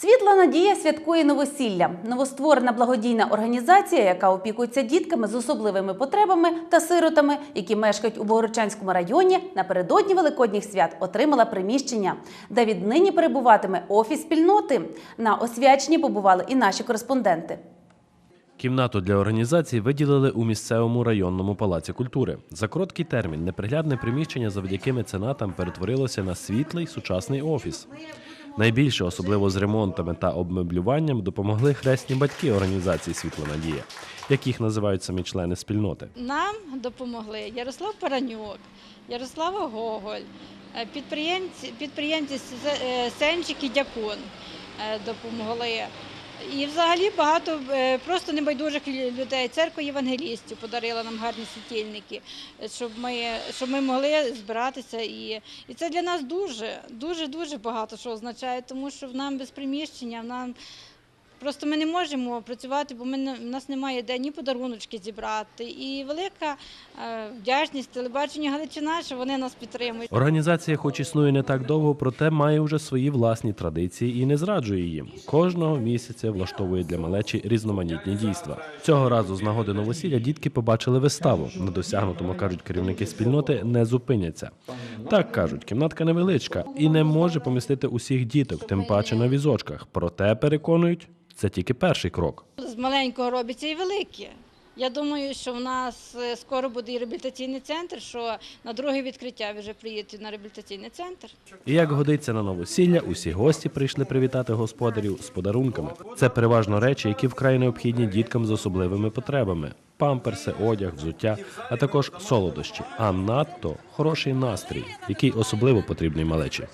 Світла надія святкує новосілля. Новостворена благодійна організація, яка опікується дітками з особливими потребами та сиротами, які мешкають у Богородчанському районі, напередодні великодніх свят отримала приміщення, де віднині перебуватиме офіс спільноти. На освяченні побували і наші кореспонденти. Кімнату для організації виділили у місцевому районному палаці культури. За короткий термін неприглядне приміщення завдяки меценатам перетворилося на світлий сучасний офіс. Найбільше, особливо з ремонтами та обмеблюванням, допомогли хресні батьки організації Світла Надія, як їх називають самі члени спільноти. Нам допомогли Ярослав Паранюк, Ярослава Гоголь, е, підприємці, підприємці е, Сенчик і Дякун е, допомогли. І взагалі багато е, просто небайдужих людей. Церква євангелістів подарила нам гарні світильники, е, щоб ми, щоб ми могли збиратися. І, і це для нас дуже, дуже, дуже багато що означає, тому що в нам без приміщення, в нам Просто ми не можемо працювати, бо ми в нас немає де ні подаруночки зібрати. І велика е, вдячність телебаченню Галичина, що вони нас підтримують. Організація, хоч існує не так довго, проте має вже свої власні традиції і не зраджує їм. Кожного місяця влаштовує для малечі різноманітні дійства. Цього разу з нагоди новосілля дітки побачили виставу. На досягнутому кажуть керівники спільноти, не зупиняться. Так кажуть, кімнатка невеличка і не може помістити усіх діток, тим паче на візочках. Проте переконують, це тільки перший крок. З маленького робиться і велике. Я думаю, що в нас е, скоро буде і реабілітаційний центр, що на друге відкриття вже приїдете на реабілітаційний центр. І як годиться на новосілля, усі гості прийшли привітати господарів з подарунками. Це переважно речі, які вкрай необхідні діткам з особливими потребами: памперси, одяг, взуття, а також солодощі. А надто хороший настрій, який особливо потрібний малечі.